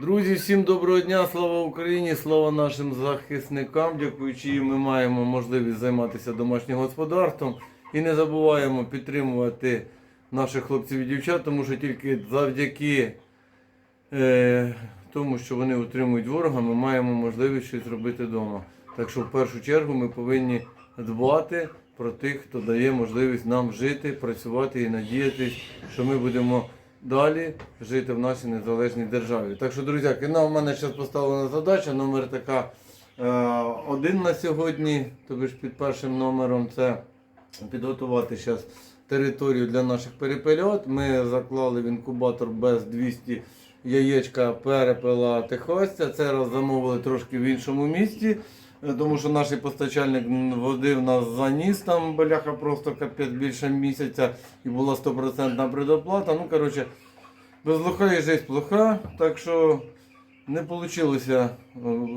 Друзі, всім доброго дня, слава Україні, слава нашим захисникам. Дякуючи їм, ми маємо можливість займатися домашнім господарством. І не забуваємо підтримувати наших хлопців і дівчат, тому що тільки завдяки е, тому, що вони утримують ворога, ми маємо можливість щось робити вдома. Так що в першу чергу ми повинні дбати про тих, хто дає можливість нам жити, працювати і надіятись, що ми будемо далі жити в нашій незалежній державі. Так що, друзяки, ну, у мене зараз поставлена задача, номер така е, один на сьогодні, тобі ж під першим номером це підготувати зараз територію для наших перепельот. Ми заклали в інкубатор без 200 яєчка перепела Техасця. Це раз замовили трошки в іншому місці. Е, Тому що наш постачальник м, води в нас заніс там бляха просто капець більше місяця і була 100% предоплата. Ну, коротше, без лоха і жесть плоха. Так що не вийшло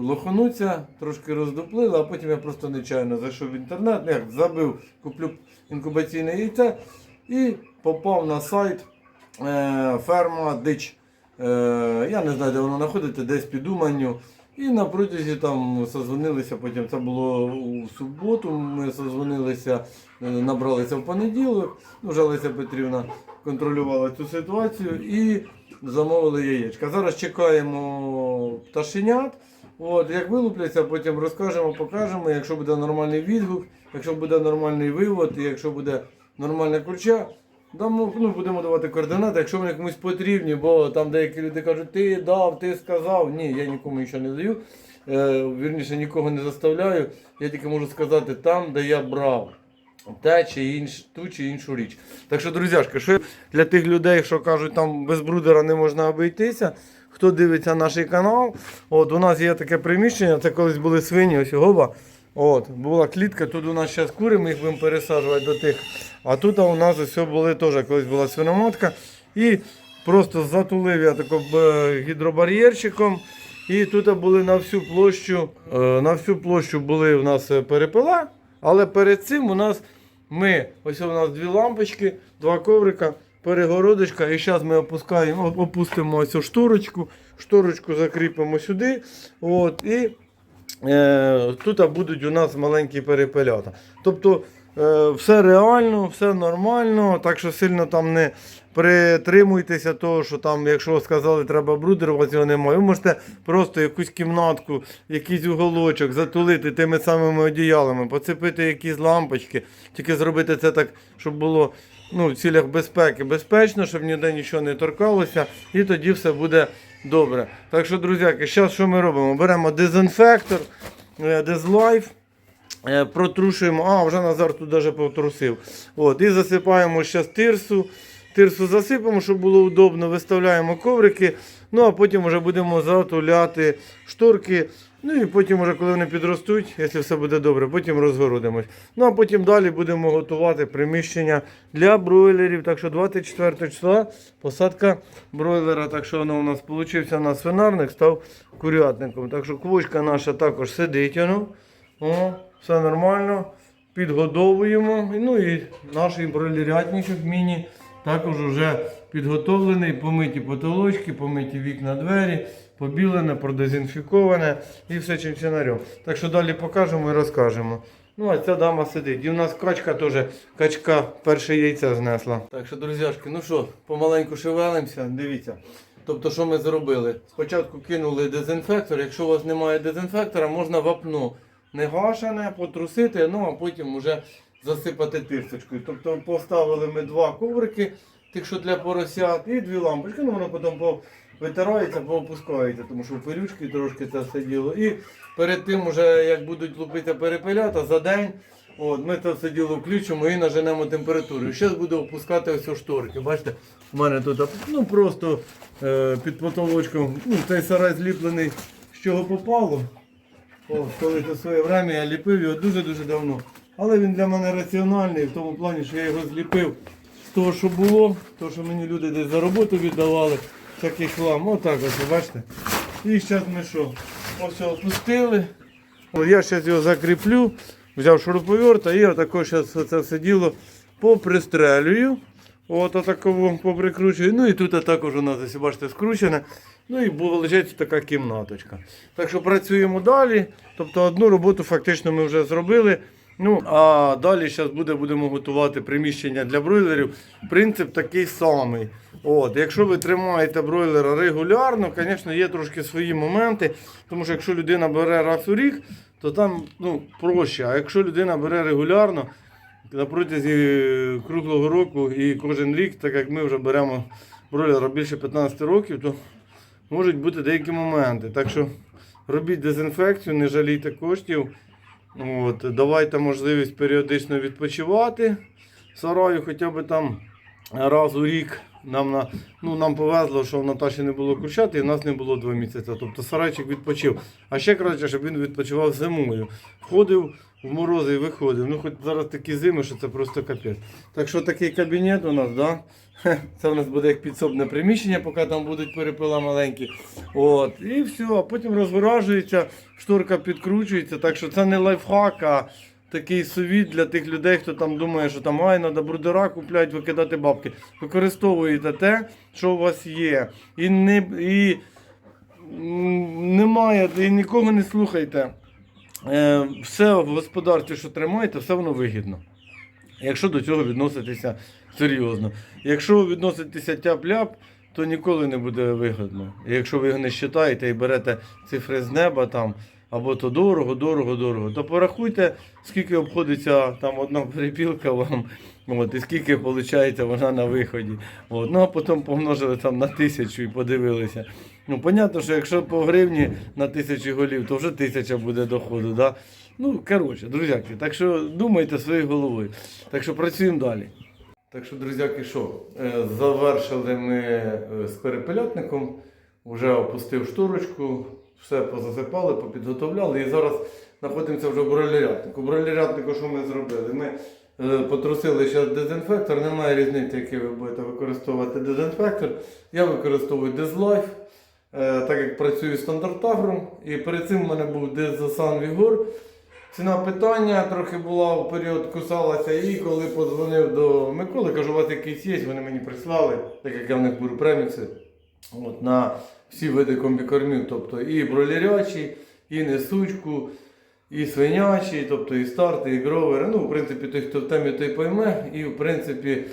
лоханутися, трошки роздуплили, а потім я просто нечайно зайшов в інтернет, ну, як забив, куплю інкубаційне яйце і попав на сайт е, ферма Дич. Е, я не знаю, де воно знаходиться, десь під Уманню. І на протязі там созвонилися, потім це було у суботу, ми созвонилися, е, набралися в понеділок. Ну, вже Леся Петрівна контролювала цю ситуацію і замовили яєчка. Зараз чекаємо пташенят. От, як вилупляться, потім розкажемо, покажемо. Якщо буде нормальний відгук, якщо буде нормальний вивод, якщо буде нормальна курча, дамо, ну, будемо давати координати, якщо вони комусь потрібні, бо там деякі люди кажуть, ти дав, ти сказав. Ні, я нікому нічого не даю. Е, вірніше, нікого не заставляю. Я тільки можу сказати там, де я брав. Те чи інш, ту чи іншу річ. Так що, друзяшки, що для тих людей, що кажуть, там без брудера не можна обійтися. Хто дивиться наш канал, от у нас є таке приміщення, це колись були свині, ось гоба. От, була клітка, тут у нас зараз кури, ми їх будемо пересаджувати до тих. А тут у нас ось були теж, колись була свиноматка. І просто затулив я таким е, гідробар'єрчиком. І тут були на всю площу, е, на всю площу були у нас е, перепела. Але перед цим у нас ми, ось у нас дві лампочки, два коврика, перегородочка. І зараз ми опускаємо, опустимо цю шторочку, шторочку закріпимо сюди. От, і тут будуть у нас маленькі перепелята. Тобто е, все реально, все нормально, так що сильно там не притримуйтеся того, що там, якщо сказали, треба брудер, у вас його немає. Ви можете просто якусь кімнатку, якийсь уголочок затулити тими самими одіялами, поцепити якісь лампочки, тільки зробити це так, щоб було ну, в цілях безпеки безпечно, щоб ніде нічого не торкалося, і тоді все буде добре. Так що, друзяки, зараз що ми робимо? Беремо дезінфектор, е, дезлайф. Е, Протрушуємо, а вже Назар тут навіть потрусив. От, і засипаємо зараз тирсу. Тирсу засипаємо, щоб було удобно, виставляємо коврики, ну а потім вже будемо затуляти шторки. Ну і потім, вже, коли вони підростуть, якщо все буде добре, потім розгородимось. Ну а потім далі будемо готувати приміщення для бройлерів. Так що 24 числа посадка бройлера. Так що воно у нас вийшов на свинарник, став курятником. Так що квочка наша також сидить. Воно. О, все нормально. Підгодовуємо. Ну і наш бройлерятничок міні також вже підготовлений, помиті потолочки, помиті вікна двері, побілене, продезінфіковане і все чим чинарем. Так що далі покажемо і розкажемо. Ну, а ця дама сидить. І у нас качка теж, качка перше яйце знесла. Так що, друзяшки, ну що, помаленьку шевелимося, дивіться. Тобто, що ми зробили? Спочатку кинули дезінфектор. Якщо у вас немає дезінфектора, можна вапно не гашене, потрусити, ну а потім вже засипати тирсочкою. Тобто поставили ми два коврики, тих, що для поросят, і дві лампочки. Ну воно потім по- витирається, поопускається, тому що в пилючки трошки це все діло. І перед тим, уже, як будуть лупити перепелята за день. От, ми це все діло включимо і наженемо температуру. Зараз буду опускати ось шторки. Бачите, у мене тут ну, просто е, під потолочком ну, цей сарай зліплений з чого попало. Коли це своє время я ліпив його дуже-дуже давно. Але він для мене раціональний в тому плані, що я його зліпив того, що було, того, що мені люди десь за роботу віддавали, такий хлам. Отак ось, бачите. І зараз ми що? Ось опустили. Я зараз його закріплю, взяв шуруповерта і отако зараз це все діло попристрелюю. От отаково поприкручую. Ну і тут також у нас, ось, бачите, скручене. Ну і лежить така кімнаточка. Так що працюємо далі. Тобто одну роботу фактично ми вже зробили. Ну, а далі зараз буде, будемо готувати приміщення для бройлерів. Принцип такий самий. От, якщо ви тримаєте бройлера регулярно, звісно, є трошки свої моменти. Тому що якщо людина бере раз у рік, то там ну, проще. А якщо людина бере регулярно, на протязі круглого року і кожен рік, так як ми вже беремо бройлера більше 15 років, то можуть бути деякі моменти. Так що робіть дезінфекцію, не жалійте коштів. От, давайте можливість періодично відпочивати сараю, хоча б там раз у рік. Нам, на, ну, нам повезло, що в Наташі не було курчат і в нас не було два місяці. Тобто сарайчик відпочив. А ще краще, щоб він відпочивав зимою. Входив в морози виходив. Ну, хоч зараз такі зими, що це просто капець. Так що такий кабінет у нас, да? Це у нас буде як підсобне приміщення, поки там будуть перепила маленькі. От, і все, а потім розгоражується, шторка підкручується. Так що це не лайфхак, а такий совіт для тих людей, хто там думає, що там ай, треба брудера купляти, викидати бабки. Використовуєте те, що у вас є. І не і немає, і нікого не слухайте. Е, все в господарстві, що тримаєте, все воно вигідно. Якщо до цього відноситися серйозно. Якщо ви відноситеся тяп-ляп, то ніколи не буде вигідно. Якщо ви його не считаєте і берете цифри з неба там, або то дорого, дорого, дорого, то порахуйте, скільки обходиться там одна перепілка вам, от, і скільки виходить вона на виході. От. Ну а потім помножили там на тисячу і подивилися. Ну, понятно, що якщо по гривні на тисячу голів, то вже тисяча буде доходу. Да? Ну, коротше, друзяки, так що думайте своєю головою. Так що працюємо далі. Так що, друзяки, що? е, Завершили ми е, з перепелятником, вже опустив шторочку, все позасипали, попідготовляли і зараз знаходимося вже в бройлерятнику. Бройлерятнику що ми зробили? Ми е, потрусили зараз дезінфектор, немає різниці, який ви будете використовувати дезінфектор. Я використовую Дезлайф, так як працюю стандартагром. І перед цим в мене був Дезасан Вігор. Ціна питання трохи була в період кусалася і коли подзвонив до Миколи, кажу, у вас якийсь є, вони мені прислали, так як я в них беру премікси от, на всі види комбікормів, тобто і бройлерячі, і несучку, і свинячі, тобто і старти, і гровери. Ну, в принципі, той, хто в темі, той пойме. І в принципі,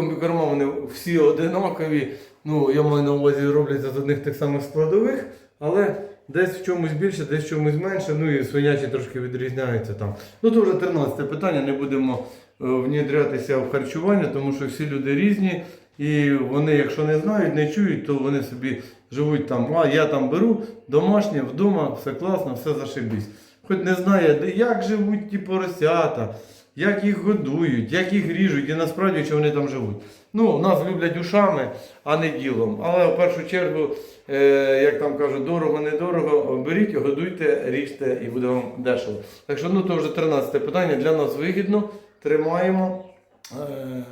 комбікорма вони всі одинакові. Ну, я маю на увазі робляться з одних тих самих складових, але десь в чомусь більше, десь в чомусь менше. Ну і свинячі трошки відрізняються там. Ну, то вже 13 питання, не будемо е, внідрятися в харчування, тому що всі люди різні. І вони, якщо не знають, не чують, то вони собі живуть там. А я там беру домашнє, вдома, все класно, все зашибісь. Хоч не знає, де- як живуть ті поросята, як їх годують, як їх ріжуть, і насправді чи вони там живуть. Ну, нас люблять ушами, а не ділом. Але в першу чергу, е, як там кажуть, дорого, недорого, беріть, годуйте, ріжте і буде вам дешево. Так що ну то вже 13 питання. Для нас вигідно, тримаємо. Е,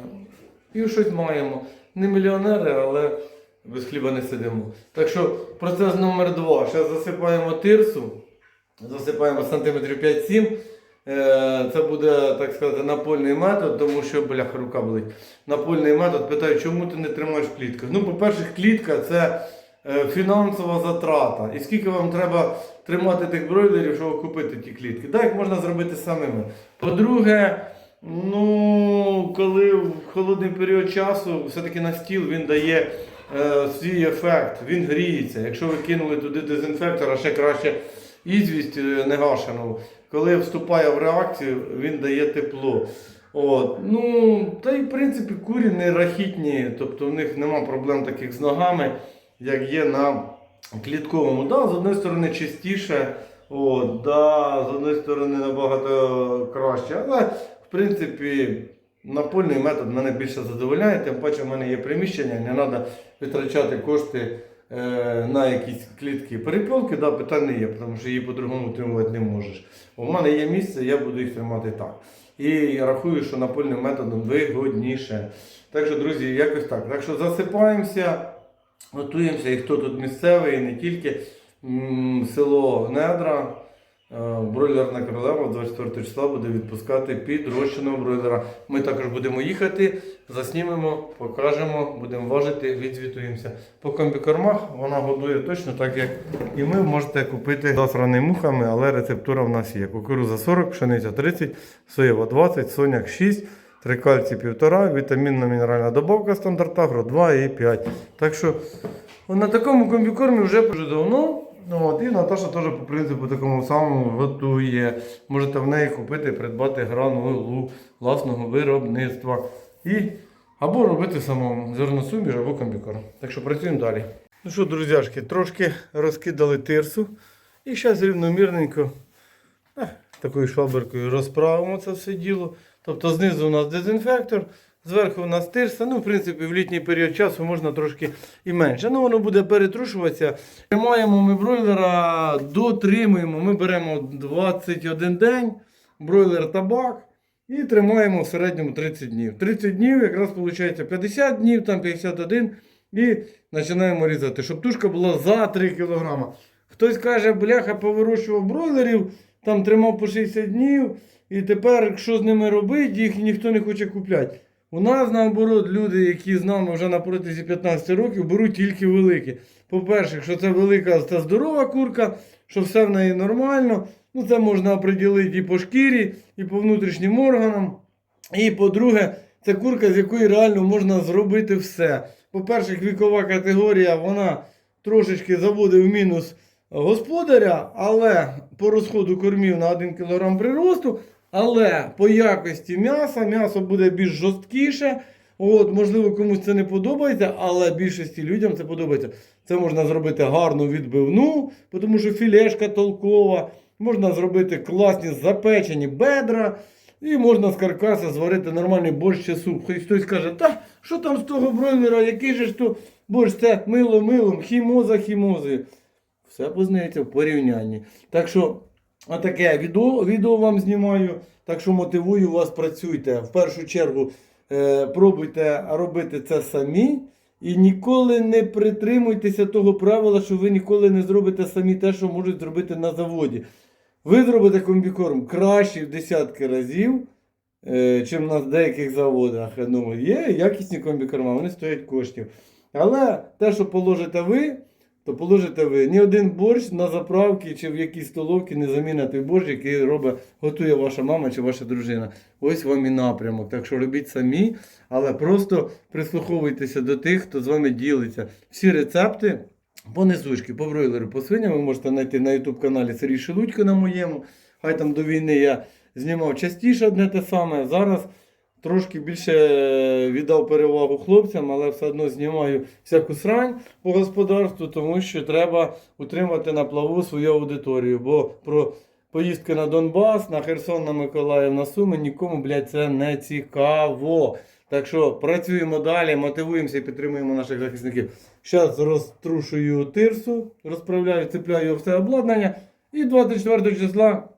і щось маємо. Не мільйонери, але без хліба не сидимо. Так що процес номер два. Зараз засипаємо тирсу, засипаємо сантиметрів 5-7. Е, Це буде, так сказати, напольний метод, тому що бляха рука болить. Напольний метод питаю, чому ти не тримаєш в клітках? Ну, по-перше, клітка це е, фінансова затрата. І скільки вам треба тримати тих бройлерів, щоб купити ті клітки? Так, як можна зробити самими. По-друге, ну, коли в холодний період часу все-таки на стіл він дає е, свій ефект, він гріється. Якщо ви кинули туди дезінфектор, а ще краще ізвість е, негашену, коли вступає в реакцію, він дає тепло. От. Ну, та й в принципі курі не рахітні, тобто в них нема проблем таких з ногами, як є на клітковому. Да, з однієї сторони чистіше, от, да, з однієї сторони набагато краще. Але в принципі напольний метод мене більше задовольняє, тим паче в мене є приміщення, не треба витрачати кошти на якісь клітки перепілки, да, питань не є, тому що її по-другому тримувати не можеш. У мене є місце, я буду їх тримати так. І я рахую, що напольним методом вигодніше. Так що, друзі, якось так. Так що засипаємося, готуємося, і хто тут місцевий, і не тільки село Недра. Е, Бройлерна королева 24 числа буде відпускати підрощеного бройлера. Ми також будемо їхати, заснімемо, покажемо, будемо важити, відзвітуємося. По комбікормах вона годує точно так, як і ми можете купити засраний мухами, але рецептура в нас є. Кукуруза 40, пшениця 30, соєва 20, соняк 6. Трикальці 1,5, вітамінно-мінеральна добавка стандарт Агро 2 і 5. Так що на такому комбікормі вже дуже давно. Ну, от, і Наташа теж по принципу такому самому готує. Можете в неї купити, придбати гранулу власного виробництва. І або робити самому зерносуміш або комбікорм. Так що працюємо далі. Ну що, друзяшки, трошки розкидали тирсу. І зараз рівномірненько е, такою шваберкою розправимо це все діло. Тобто знизу у нас дезінфектор, зверху у нас тирса. Ну, в принципі, в літній період часу можна трошки і менше. Ну, воно буде перетрушуватися. Тримаємо ми бройлера, дотримуємо. Ми беремо 21 день, бройлер табак. І тримаємо в середньому 30 днів. 30 днів, якраз виходить 50 днів, там 51. І починаємо різати, щоб тушка була за 3 кг. Хтось каже, бляха, повирощував бройлерів, там тримав по 60 днів. І тепер, що з ними робити, їх ніхто не хоче купляти. У нас, наоборот, люди, які з нами вже на протязі 15 років, беруть тільки великі. По-перше, що це велика це здорова курка, що все в неї нормально. Ну, це можна оприділити і по шкірі, і по внутрішнім органам. І по-друге, це курка, з якої реально можна зробити все. По-перше, вікова категорія, вона трошечки заводить в мінус господаря, але по розходу кормів на 1 кг приросту, але по якості м'яса, м'ясо буде більш жорсткіше. От, можливо, комусь це не подобається, але більшості людям це подобається. Це можна зробити гарну відбивну, тому що філешка толкова. Можна зробити класні запечені бедра. І можна з каркаса зварити нормальний борщ чи суп. Хтось хтось каже, та що там з того бройлера, який же ж то борщ, це мило милом, хімоза хімозою. Все познається в порівнянні. Так що, отаке відео, відео вам знімаю. Так що мотивую вас, працюйте. В першу чергу е, пробуйте робити це самі. І ніколи не притримуйтеся того правила, що ви ніколи не зробите самі те, що можуть зробити на заводі. Ви зробите комбікорм краще в десятки разів, е, чим на деяких заводах. Ну, є якісні комбікорма, вони стоять коштів. Але те, що положите ви, то положите ви. Ні один борщ на заправці чи в якійсь столовці не замінить той борщ, який робить, готує ваша мама чи ваша дружина. Ось вам і напрямок. Так що робіть самі, але просто прислуховуйтеся до тих, хто з вами ділиться. Всі рецепти. По низучки, по бройлеру, по свиням ви можете знайти на YouTube каналі Сергій Шелудько на моєму. Хай там до війни я знімав частіше одне те саме. Зараз трошки більше е, віддав перевагу хлопцям, але все одно знімаю всяку срань по господарству, тому що треба утримати на плаву свою аудиторію. Бо про поїздки на Донбас, на Херсон, на Миколаїв, на Суми нікому, блядь, це не цікаво. Так що працюємо далі, мотивуємося і підтримуємо наших захисників. Зараз розтрушую тирсу, розправляю, цепляю все обладнання. І 24 числа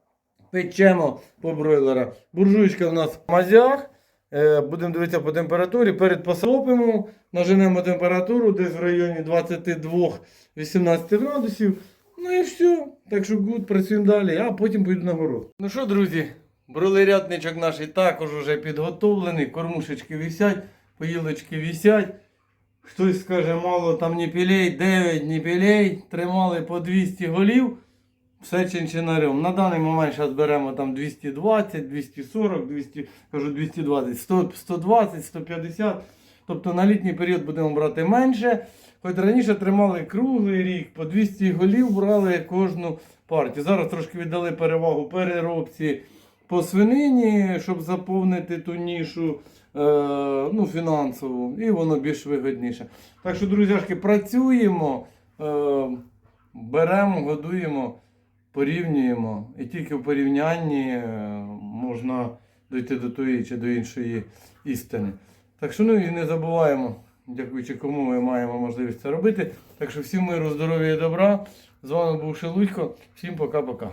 печемо по бройлера. Буржуйка у нас в мазях. Е, Будемо дивитися по температурі. Перед посопимо, наженемо температуру десь в районі 22-18 градусів. Ну і все. Так що гуд, працюємо далі, а потім поїду на город. Ну що, друзі, бролерятничок наш також вже підготовлений. Кормушечки висять, поїлочки висять. Хтось скаже, мало там ніпілей, 9 ніпілей, тримали по 200 голів. Все чинчинарем. На даний момент зараз беремо там 220, 240, 200, кажу 220, 100, 120, 150. Тобто на літній період будемо брати менше. Хоч раніше тримали круглий рік, по 200 голів брали кожну партію. Зараз трошки віддали перевагу переробці по свинині, щоб заповнити ту нішу е, ну, фінансову, і воно більш вигідніше. Так що, друзяшки, працюємо, е, беремо, годуємо, порівнюємо. І тільки в порівнянні е, можна дійти до тої чи до іншої істини. Так що ну і не забуваємо, дякуючи кому ми маємо можливість це робити. Так що всім миру, здоров'я і добра. З вами був Шелудько. Всім пока-пока.